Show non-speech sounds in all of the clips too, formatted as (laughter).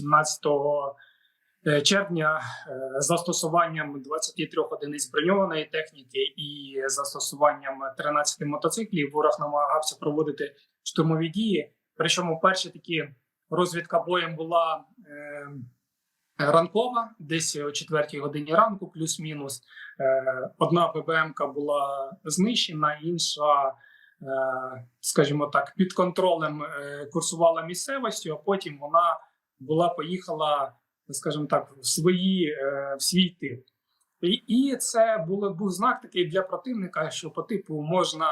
17 е, червня е, застосуванням 23 одиниць броньованої техніки і застосуванням 13 мотоциклів ворог намагався проводити штурмові дії. Причому перші такі розвідка боєм була е, ранкова, десь о 4 годині ранку, плюс-мінус. Е, одна ББМка була знищена, інша, е, скажімо так, під контролем курсувала місцевістю, а потім вона була поїхала, скажімо так, в свої е, в свій тип. І, це було, був знак такий для противника, що по типу можна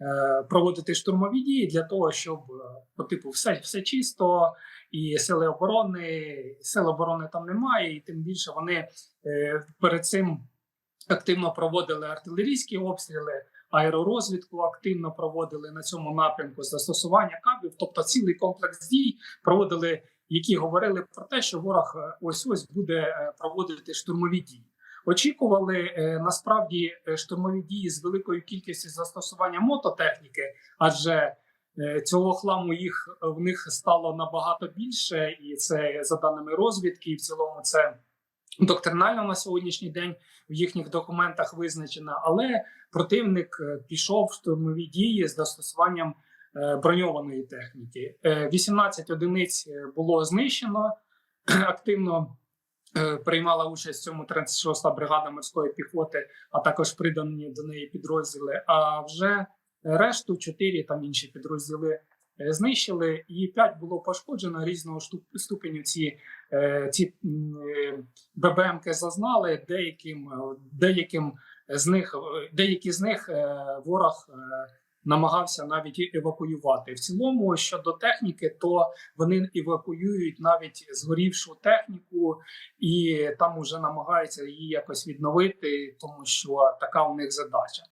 е, проводити штурмові дії для того, щоб е, по типу все, все чисто, і сили оборони, сил оборони там немає, і тим більше вони е, перед цим активно проводили артилерійські обстріли, аеророзвідку активно проводили на цьому напрямку застосування кабів, тобто цілий комплекс дій проводили, які говорили про те, що ворог ось ось буде е, проводити штурмові дії. Очікували е, насправді е, штурмові дії з великою кількістю застосування мототехніки, адже е, цього хламу їх в них стало набагато більше, і це за даними розвідки, і в цілому це доктринально на сьогоднішній день в їхніх документах визначено. Але противник е, пішов в штурмові дії з застосуванням е, броньованої техніки. Е, 18 одиниць е, було знищено (clears throat) активно. е, Приймала участь в цьому 36-та бригада морської піхоти, а також придані до неї підрозділи. А вже решту 4 там інші підрозділи е, знищили, і 5 було пошкоджено різного ступеню. Ці, е, ці е, ББМки зазнали. Деяким, е, деяким з них е, деякі з них е, ворог. Намагався навіть евакуювати в цілому щодо техніки, то вони евакуюють навіть згорівшу техніку, і там уже намагаються її якось відновити, тому що така у них задача.